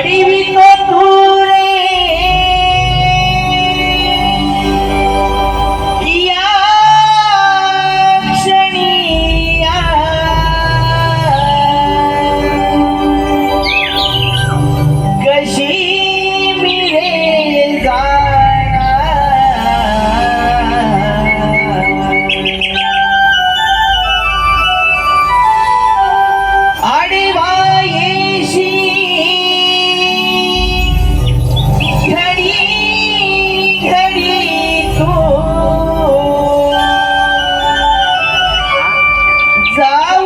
வடிவில்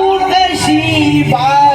उदशी बा